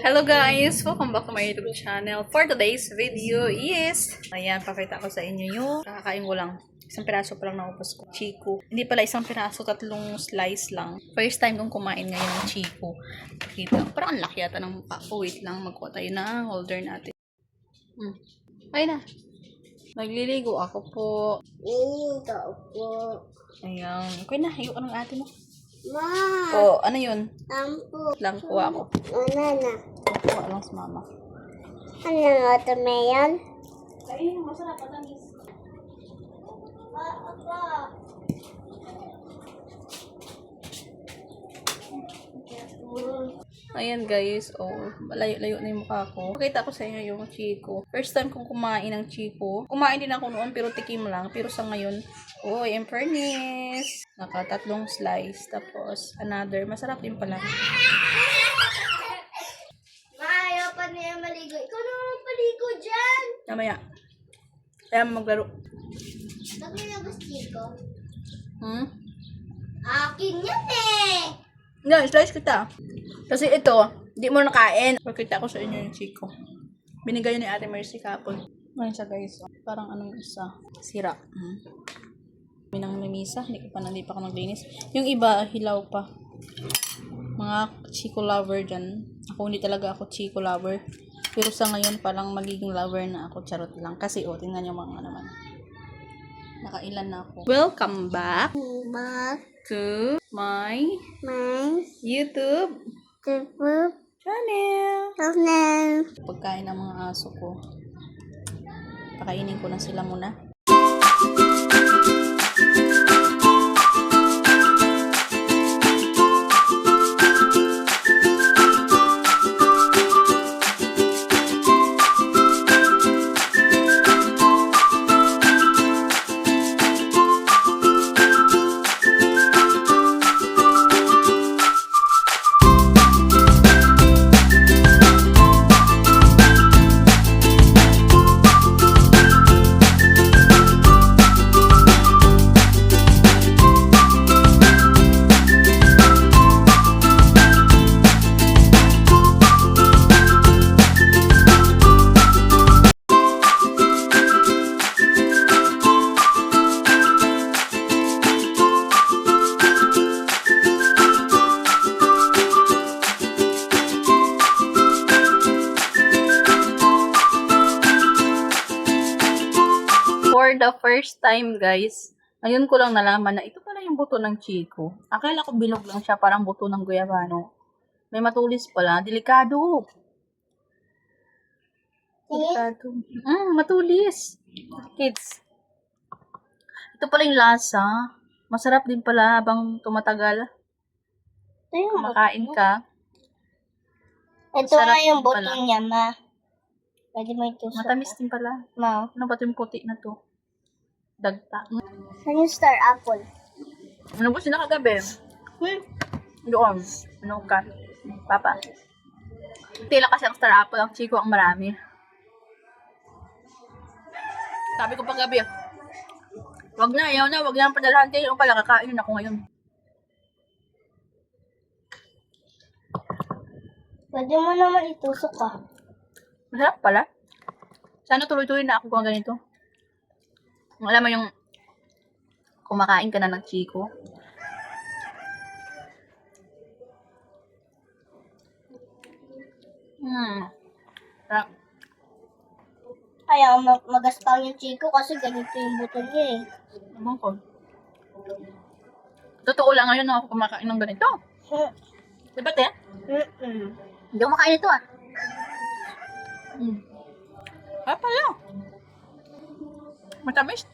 Hello guys! Welcome back to my YouTube channel. For today's video is, ayan, pakita ko sa inyo yung kakakain ko lang. Isang piraso pa lang naubos ko. Chico. Hindi pala isang piraso, tatlong slice lang. First time kong kumain ngayon ng Chico. Kita. Parang ang laki yata ng mukha ko. Wait lang, magkuha tayo na holder natin. Hmm. Ayun na. Nagliligo ako po. Ito po. Ayan. Okay na, hiyo ka ng ate mo. Ma, Oh, ano yun? Lang kuha ako. Ano na? Kuha lang sa mama. Ano na ito, Mayon? Kainin, masarap. Matamis. Ayan guys, oh, layo-layo na yung mukha ko. Pakita ko sa inyo yung Chico. First time kong kumain ng Chico. Kumain din ako noon pero tikim lang. Pero sa ngayon, oh, in fairness, nakatatlong slice. Tapos, another. Masarap din pala. Ma, ayaw pa niya maligo. Ikaw na magpaligo dyan. Namaya. Kaya maglaro. Ba't may gusto ko? Hmm? Akin yan eh. Nga, slice kita. Kasi ito, di mo nakain. Pakita ko sa inyo yung Chico. Binigay yun ni Ate Mercy kapon. Ano siya guys? Parang anong isa? Sira. Hmm. Mimisa. Hindi ko pa, hindi pa ako naglinis. Yung iba, hilaw pa. Mga Chico lover dyan. Ako hindi talaga ako Chico lover. Pero sa ngayon palang magiging lover na ako. Charot lang. Kasi oh, tingnan nyo mga naman. Nakailan na ako. Welcome back Ba't to my may YouTube tupo channel. na Pagkain ng mga aso ko. Pakainin ko na sila muna. Thank you. For the first time, guys, ngayon ko lang nalaman na ito pala yung buto ng Chico. Akala ko bilog lang siya, parang buto ng guyabano. May matulis pala. Delikado. Delikado. Mm, matulis. Kids. Ito pala yung lasa. Masarap din pala habang tumatagal. Kumakain ka. Ito nga yung butong niya, ma. Pwede mo ito Matamis din pala. Ma. Ano ba ito yung puti na to? Dagta. Saan yung star apple? Ano ba sila kagabi? Hmm. Doon. Ano ka? Papa. Tila kasi ang star apple. Ang chiko ang marami. Sabi ko paggabi, wag na, ayaw na, wag na ang padalhan kayo. Yung pala, kakainin ako ngayon. Pwede mo naman itusok ka. Masarap pala. Sana tuloy-tuloy na ako kung ganito. Alam mo yung kumakain ka na ng chiko. Hmm. Sarap. Kaya mag magaspang yung chiko kasi ganito yung buto niya eh. Ewan ko. Totoo lang ngayon na ako kumakain ng ganito. Diba, te? Mm-mm. Hindi ako makain ito, ah. Hmm. Ah, pala. Matamis.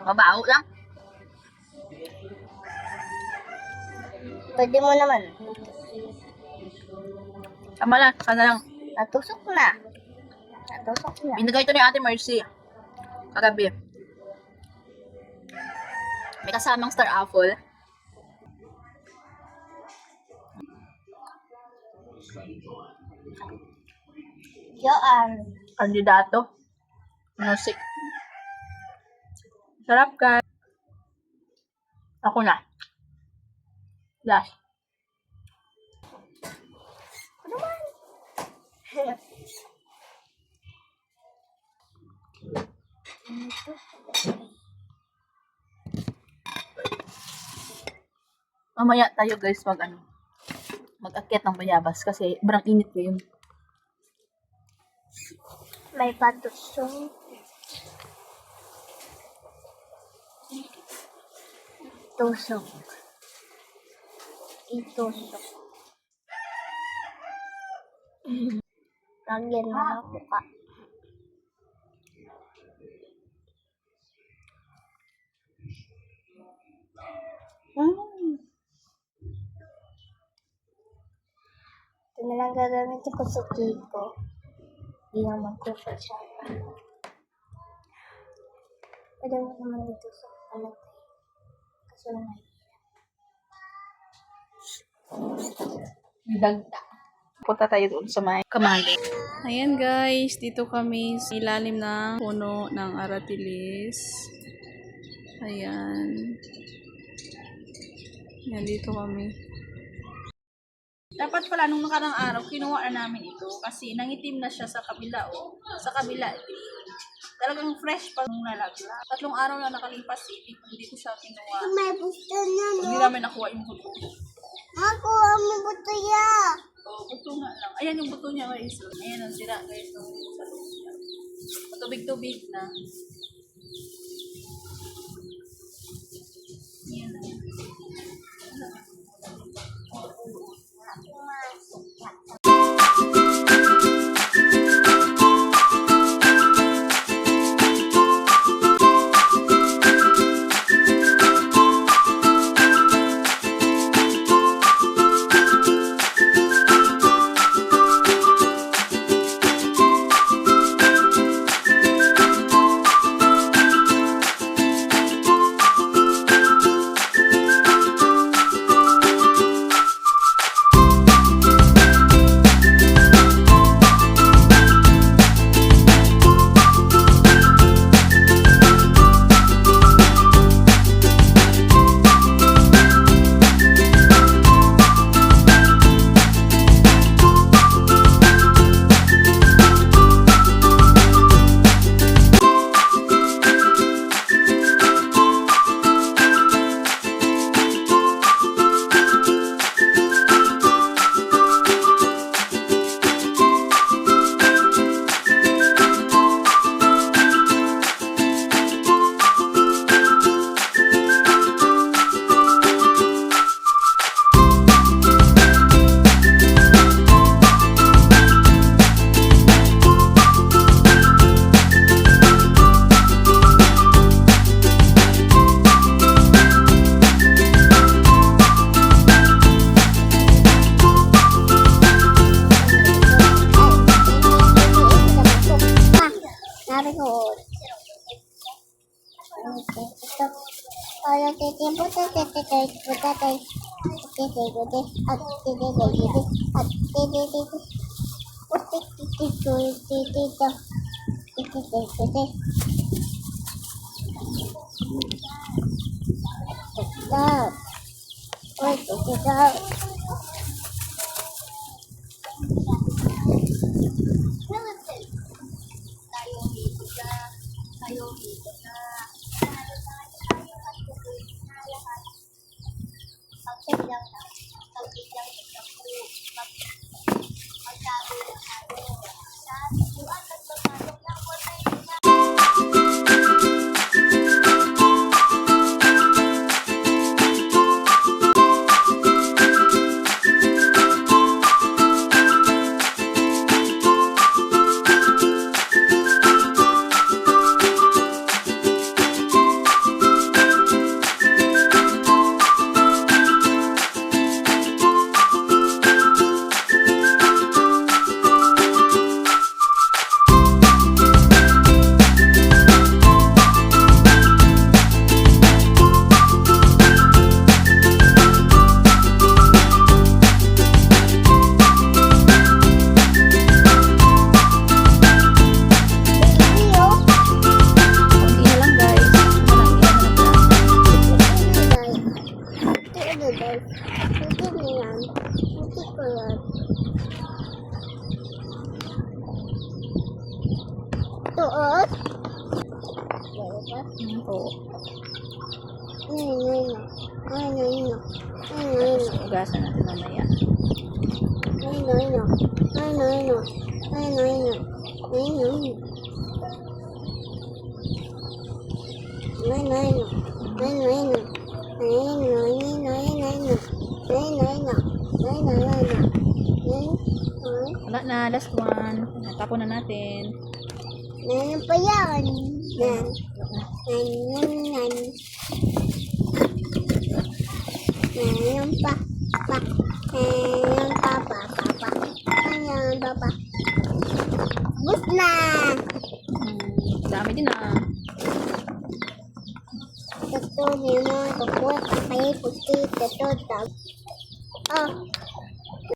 Mabaho lang. Pwede mo naman. Tama lang, saka na lang. Natusok na. Natusok na. Binigay ito ni Ate Mercy. Kagabi. May kasamang star apple. Yoan. Kandidato. Music. Sarap guys. Ako na. Last. Ano man? Mamaya tayo guys mag ano mag-akyat ng bayabas kasi brang init ngayon. May patusong. Tusok. Itusok. Lagyan mo na buka. Mm. Ito na lang gagamitin ko sa cake ko. Hindi naman ko siya may Dagda. Punta tayo doon sa may kamali. Ayan guys, dito kami sa ilalim ng puno ng aratilis. Ayan. Ayan, dito kami. Dapat pala nung nakarang araw, kinuha na namin ito kasi nangitim na siya sa kabila o sa kabila. Talagang fresh pa nung nalagla. Tatlong araw na nakalipas, eh, hindi, hindi ko siya kinuha. May buto na, Hindi namin nakuha yung buto. Ako, mo buto ya. Oh, buto nga lang. Ayan yung buto niya guys. Ayan ang sira guys. Sa loob niya. Tubig-tubig na. あててぼたてててぼたてててぼてあってててててあってててておてててといててといててててだおいててだ Check lang lang. Pag-check lang, mag-tao. Gusto ko yan. Tuot? Gaya ba? Oo. Ay, ay, ay, ay, ay, ay, ay, Ugasan natin mamaya. Ay, ay, ay, ay, ay, ay, ay, ay, ay, Nine, nine, nine, nine, nine, nine, nine, nine. Wala na, last one. Natapon na natin. Ano pa yan? Nan. Nan, nan, nan. Nan, pa. Pa. Nan, pa, pa, pa, pa. Nan, pa, pa. Bus na! Hmm, dami din ah. Ito mo, ito po, kapay, puti, ito. Oh,